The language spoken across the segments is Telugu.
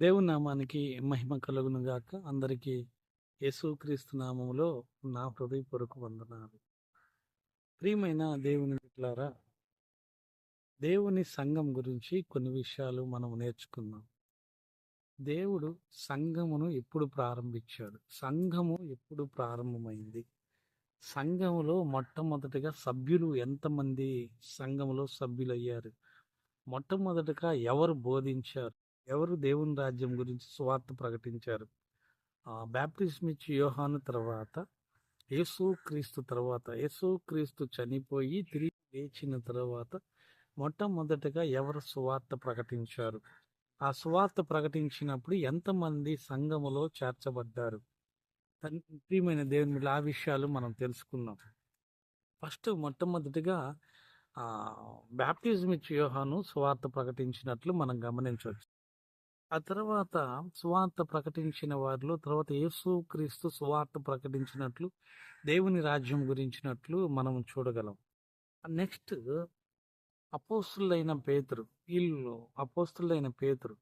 దేవుని నామానికి మహిమ కలుగును గాక. అందరికీ యేసుక్రీస్తు నామములో నా హృదయపూర్వక వందనాలు. ప్రియమైన దేవుని బిడ్డలారా దేవుని సంఘం గురించి కొన్ని విషయాలు మనం నేర్చుకుందాం. దేవుడు సంఘమును ఎప్పుడు ప్రారంభించాడు? సంఘము ఎప్పుడు ప్రారంభమైంది? సంఘములో మొట్టమొదటిగా సభ్యులు ఎంతమంది సంఘములో సభ్యులయ్యారు? మొట్టమొదటిగా ఎవరు బోధించారు? ఎవరు దేవుని రాజ్యం గురించి సువార్త ప్రకటించారు? బ్యాప్టిజం ఇచ్చి యోహాను తర్వాత యేసు క్రీస్తు తర్వాత. యేసు క్రీస్తు చనిపోయి తిరిగి లేచిన తర్వాత మొట్టమొదటిగా ఎవరు సువార్త ప్రకటించారు? ఆ సువార్త ప్రకటించినప్పుడు ఎంతమంది సంఘములో చేర్చబడ్డారు? ప్రియమైన దేవుని మీద ఆ విషయాలు మనం తెలుసుకున్నాం ఫస్ట్ మొట్టమొదటిగా బ్యాప్టిజం ఇచ్చి యోహాను సువార్త ప్రకటించినట్లు మనం గమనించవచ్చు. ఆ తర్వాత సువార్త ప్రకటించిన వారిలో తర్వాత యేసు క్రీస్తు సువార్త ప్రకటించినట్లు దేవుని రాజ్యం గురించినట్లు మనం చూడగలం. నెక్స్ట్ అపోస్తులైన పేతురు వీళ్ళు అపోస్తులైన పేతురు.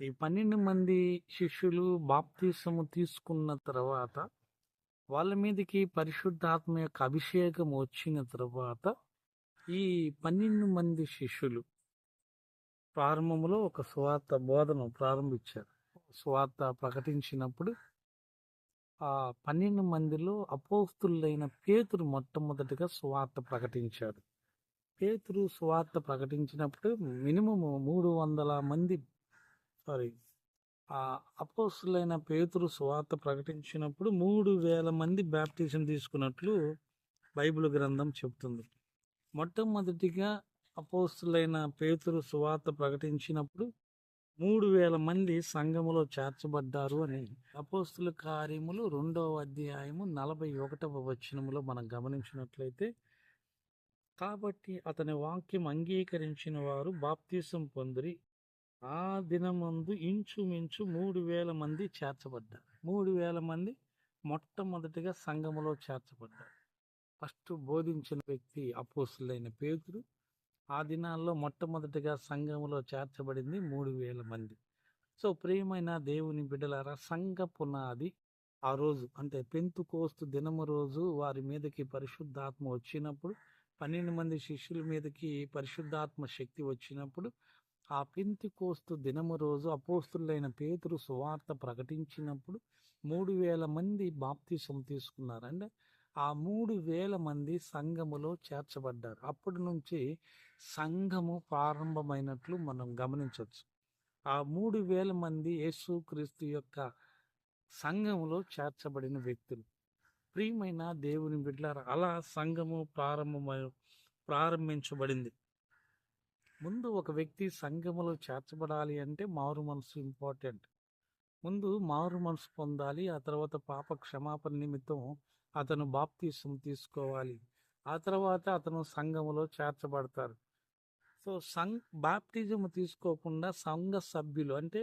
ఈ పన్నెండు మంది శిష్యులు బాప్తీసము తీసుకున్న తర్వాత వాళ్ళ మీదకి పరిశుద్ధాత్మ యొక్క అభిషేకం వచ్చిన తర్వాత ఈ పన్నెండు మంది శిష్యులు ప్రారంభంలో ఒక స్వార్థ బోధన ప్రారంభించారు. స్వార్థ ప్రకటించినప్పుడు ఆ పన్నెండు మందిలో అపోస్తులైన పేతురు మొట్టమొదటిగా స్వార్థ ప్రకటించాడు. పేతురు స్వార్థ ప్రకటించినప్పుడు మినిమం మూడు వందల మంది సారీ ఆ అపోస్తులైన పేతురు స్వార్థ ప్రకటించినప్పుడు మూడు వేల మంది బ్యాప్టిజం తీసుకున్నట్లు బైబిల్ గ్రంథం చెప్తుంది. మొట్టమొదటిగా అపోస్తులైన పేతురు సువార్త ప్రకటించినప్పుడు మూడు వేల మంది సంఘములో చేర్చబడ్డారు అని. అపోస్తుల కార్యములు రెండవ అధ్యాయము నలభై ఒకటవ వచనములో మనం గమనించినట్లయితే కాబట్టి అతని వాక్యం అంగీకరించిన వారు బాప్తీసం పొందిరి. ఆ దినమందు ఇంచుమించు మూడు వేల మంది చేర్చబడ్డారు. మూడు వేల మంది మొట్టమొదటిగా సంఘములో చేర్చబడ్డారు. ఫస్ట్ బోధించిన వ్యక్తి అపోస్తులైన పేతురు ఆ దినాల్లో మొట్టమొదటిగా సంఘములో చేర్చబడింది మూడు వేల మంది. సో ప్రియమైన దేవుని బిడ్డలారా సంఘ పునాది ఆ రోజు అంటే పెంతు కోస్తు దినము రోజు వారి మీదకి పరిశుద్ధాత్మ వచ్చినప్పుడు పన్నెండు మంది శిష్యుల మీదకి పరిశుద్ధాత్మ శక్తి వచ్చినప్పుడు ఆ పెంతి కోస్తు దినము రోజు అపోస్తులైన పేతురు సువార్త ప్రకటించినప్పుడు మూడు వేల మంది బాప్తీసం తీసుకున్నారు అంటే ఆ మూడు వేల మంది సంఘములో చేర్చబడ్డారు. అప్పటి నుంచి సంఘము ప్రారంభమైనట్లు మనం గమనించవచ్చు ఆ మూడు వేల మంది యేసుక్రీస్తు యొక్క సంఘములో చేర్చబడిన వ్యక్తులు. ప్రియమైన దేవుని బిడ్డలారా అలా సంఘము ప్రారంభమై ప్రారంభించబడింది. ముందు ఒక వ్యక్తి సంఘములో చేర్చబడాలి అంటే మారు మనసు ఇంపార్టెంట్. ముందు మారు మనసు పొందాలి ఆ తర్వాత పాప క్షమాపణ నిమిత్తం అతను బాప్తీసం తీసుకోవాలి. ఆ తర్వాత అతను సంఘములో చేర్చబడతారు. సో సంఘ బాప్టిజం తీసుకోకుండా సంఘ సభ్యులు అంటే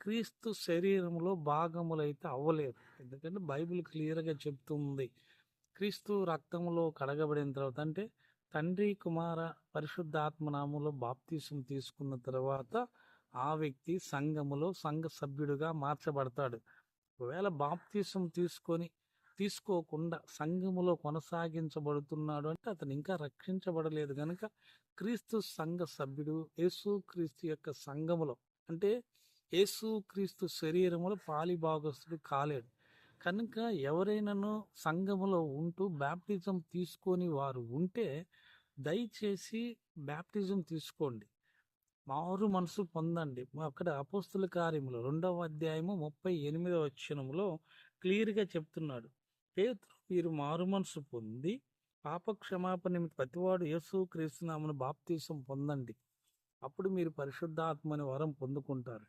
క్రీస్తు శరీరంలో భాగములైతే అవ్వలేదు ఎందుకంటే బైబిల్ క్లియర్గా చెప్తుంది క్రీస్తు రక్తంలో కడగబడిన తర్వాత అంటే తండ్రి కుమార పరిశుద్ధాత్మ నామంలో బాప్తీసం తీసుకున్న తర్వాత ఆ వ్యక్తి సంఘములో సంఘ సభ్యుడిగా మార్చబడతాడు. ఒకవేళ బాప్తీసం తీసుకొని తీసుకోకుండా సంఘములో కొనసాగించబడుతున్నాడు అంటే అతను ఇంకా రక్షించబడలేదు కనుక క్రీస్తు సంఘ సభ్యుడు యేసు క్రీస్తు యొక్క సంఘములో అంటే యేసు క్రీస్తు శరీరములో పాలిభాగస్తుడు కాలేడు. కనుక ఎవరైనాను సంఘములో ఉంటూ బ్యాప్టిజం తీసుకొని వారు ఉంటే దయచేసి బ్యాప్టిజం తీసుకోండి. మారు మనసు పొందండి. అక్కడ అపోస్తుల కార్యములు రెండవ అధ్యాయము ముప్పై ఎనిమిదవ వచనములో క్లియర్గా చెప్తున్నాడు. పేతురు మీరు మారు మనసు పొంది పాప క్షమాపణ నిమిత్త ప్రతివాడు యేసు క్రీస్తునామను బాప్తీసం పొందండి. అప్పుడు మీరు పరిశుద్ధాత్మని వరం పొందుకుంటారు.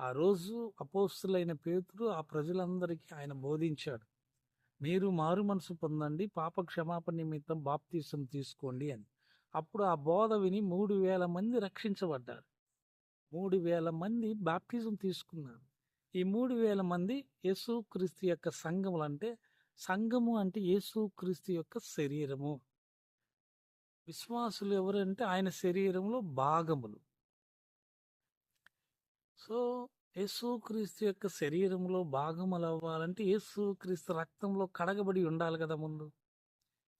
ఆ రోజు అపోస్తులైన పేతురు ఆ ప్రజలందరికీ ఆయన బోధించాడు. మీరు మారు మనసు పొందండి పాప క్షమాపణ నిమిత్తం బాప్తీసం తీసుకోండి అని. అప్పుడు ఆ బోధ విని మూడు వేల మంది రక్షించబడ్డారు. మూడు వేల మంది బాప్తిజం తీసుకున్నారు. ఈ మూడు వేల మంది యేసు క్రీస్తు యొక్క సంఘములు అంటే సంఘము అంటే యేసుక్రీస్తు యొక్క శరీరము. విశ్వాసులు ఎవరంటే ఆయన శరీరంలో భాగములు. సో యేసుక్రీస్తు యొక్క శరీరంలో భాగములు అవ్వాలంటే యేసుక్రీస్తు రక్తంలో కడగబడి ఉండాలి కదా ముందు.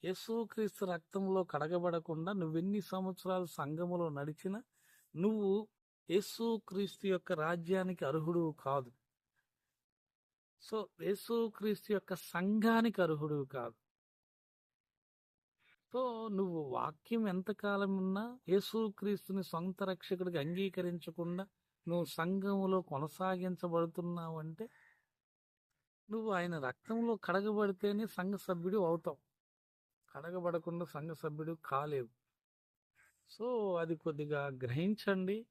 యేసుక్రీస్తు రక్తంలో కడగబడకుండా నువ్వెన్ని సంవత్సరాలు సంఘములో నడిచినా నువ్వు యేసుక్రీస్తు యొక్క రాజ్యానికి అర్హుడు కాదు. సో యేసుక్రీస్తు యొక్క సంఘానికి అర్హుడు కాదు. సో నువ్వు వాక్యం ఎంతకాలం ఉన్నా యేసుక్రీస్తుని సొంత రక్షకుడికి అంగీకరించకుండా నువ్వు సంఘములో కొనసాగించబడుతున్నావు అంటే నువ్వు ఆయన రక్తంలో కడగబడితేనే సంఘ సభ్యుడు అవుతావు. కడగబడకుండా సంఘ సభ్యుడు కాలేవు. సో అది కొద్దిగా గ్రహించండి.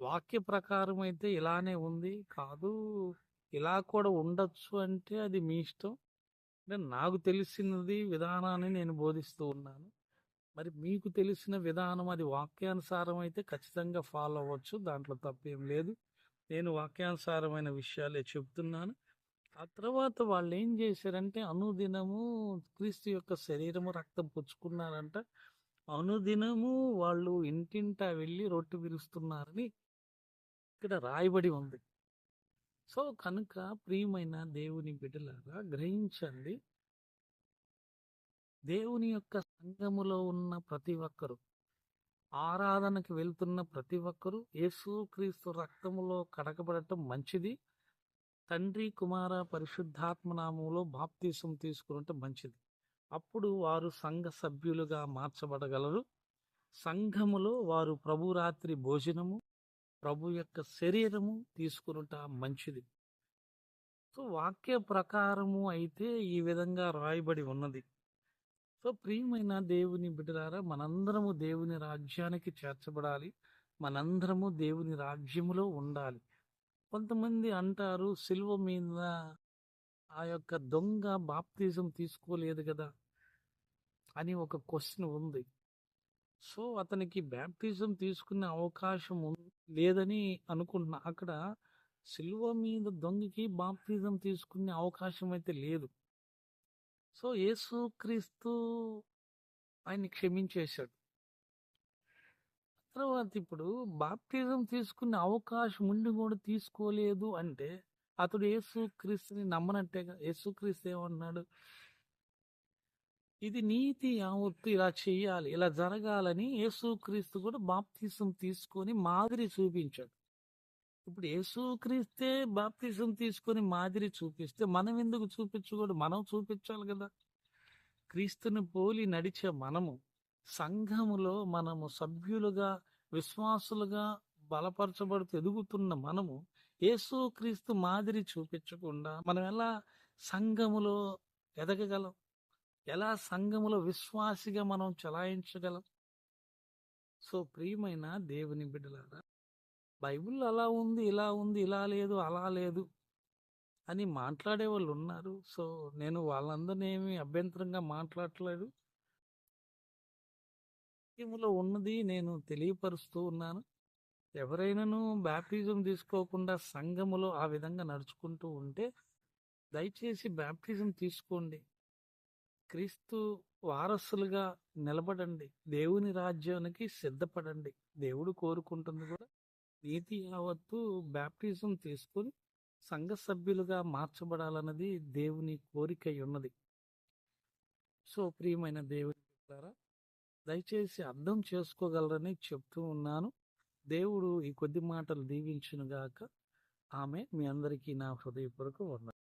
వాక్య ప్రకారం అయితే ఇలానే ఉంది. కాదు ఇలా కూడా ఉండొచ్చు అంటే అది మీ ఇష్టం. అంటే నాకు తెలిసినది విధానాన్ని నేను బోధిస్తూ ఉన్నాను. మరి మీకు తెలిసిన విధానం అది వాక్యానుసారం అయితే ఖచ్చితంగా ఫాలో అవ్వచ్చు. దాంట్లో తప్పేం లేదు. నేను వాక్యానుసారమైన విషయాలే చెప్తున్నాను. ఆ తర్వాత వాళ్ళు ఏం చేశారంటే అనుదినము క్రీస్తు యొక్క శరీరము రక్తం పుచ్చుకున్నారంట. అనుదినము వాళ్ళు ఇంటింటా వెళ్ళి రొట్టె పిలుస్తున్నారని ఇక్కడ రాయబడి ఉంది. సో కనుక ప్రియమైన దేవుని బిడ్డలారా గ్రహించండి. దేవుని యొక్క సంఘములో ఉన్న ప్రతి ఒక్కరు ఆరాధనకు వెళ్తున్న ప్రతి ఒక్కరూ యేసుక్రీస్తు రక్తములో కడగబడటం మంచిది. తండ్రి కుమార పరిశుద్ధాత్మనామంలో బాప్తీసం తీసుకున్నట్టు మంచిది. అప్పుడు వారు సంఘ సభ్యులుగా మార్చబడగలరు. సంఘములో వారు ప్రభురాత్రి భోజనము ప్రభు యొక్క శరీరము తీసుకునుట మంచిది. సో వాక్య ప్రకారము అయితే ఈ విధంగా రాయబడి ఉన్నది. సో ప్రియమైన దేవుని బిడ్డలారా మనందరము దేవుని రాజ్యానికి చేర్చబడాలి. మనందరము దేవుని రాజ్యములో ఉండాలి. కొంతమంది అంటారు సిల్వ మీద ఆ యొక్క దొంగ బాప్తిజం తీసుకోలేదు కదా అని ఒక క్వశ్చన్ ఉంది. సో అతనికి బ్యాప్టిజం తీసుకునే అవకాశం లేదని అనుకుంటున్నా. అక్కడ సిల్వ మీద దొంగకి బాప్తిజం తీసుకునే అవకాశం అయితే లేదు. సో యేసుక్రీస్తు ఆయన్ని క్షమించేశాడు. తర్వాత ఇప్పుడు బాప్తిజం తీసుకునే అవకాశం ఉండి కూడా తీసుకోలేదు అంటే అతడు యేసుక్రీస్తుని నమ్మనట్టేగా యేసుక్రీస్తు ఏమన్నాడు ఇది నీతి యావత్తు ఇలా చేయాలి ఇలా జరగాలని యేసుక్రీస్తు కూడా బాప్తీసం తీసుకొని మాదిరి చూపించాడు. ఇప్పుడు యేసుక్రీస్తే బాప్తీసం తీసుకొని మాదిరి చూపిస్తే మనం ఎందుకు చూపించకూడదు? మనం చూపించాలి కదా. క్రీస్తుని పోలి నడిచే మనము సంఘములో మనము సభ్యులుగా విశ్వాసులుగా బలపరచబడుతూ ఎదుగుతున్న మనము యేసుక్రీస్తు మాదిరి చూపించకుండా మనం ఎలా సంఘములో ఎదగగలం? ఎలా సంఘములో విశ్వాసిగా మనం చలాయించగలం? సో ప్రియమైన దేవుని బిడ్డలారా బైబిల్ అలా ఉంది ఇలా ఉంది ఇలా లేదు అలా లేదు అని మాట్లాడే వాళ్ళు ఉన్నారు. సో నేను వాళ్ళందరినీ ఏమి అభ్యంతరంగా మాట్లాడలేదు. వాక్యములో ఉన్నది నేను తెలియపరుస్తూ ఉన్నాను. ఎవరైనాను బ్యాప్టిజం తీసుకోకుండా సంఘములో ఆ విధంగా నడుచుకుంటూ ఉంటే దయచేసి బ్యాప్టిజం తీసుకోండి. క్రీస్తు వారసులుగా నిలబడండి. దేవుని రాజ్యానికి సిద్ధపడండి. దేవుడు కోరుకుంటుంది కూడా. నీతి యావత్తు బ్యాప్టిజం తీసుకుని సంఘ సభ్యులుగా మార్చబడాలన్నది దేవుని కోరిక ఉన్నది సో ప్రియమైన దేవుని ద్వారా దయచేసి అర్థం చేసుకోగలరని చెప్తూ ఉన్నాను. దేవుడు ఈ కొద్ది మాటలు దీవించునుగాక. ఆమె మీ అందరికీ నా హృదయపూర్వక వందనాలు.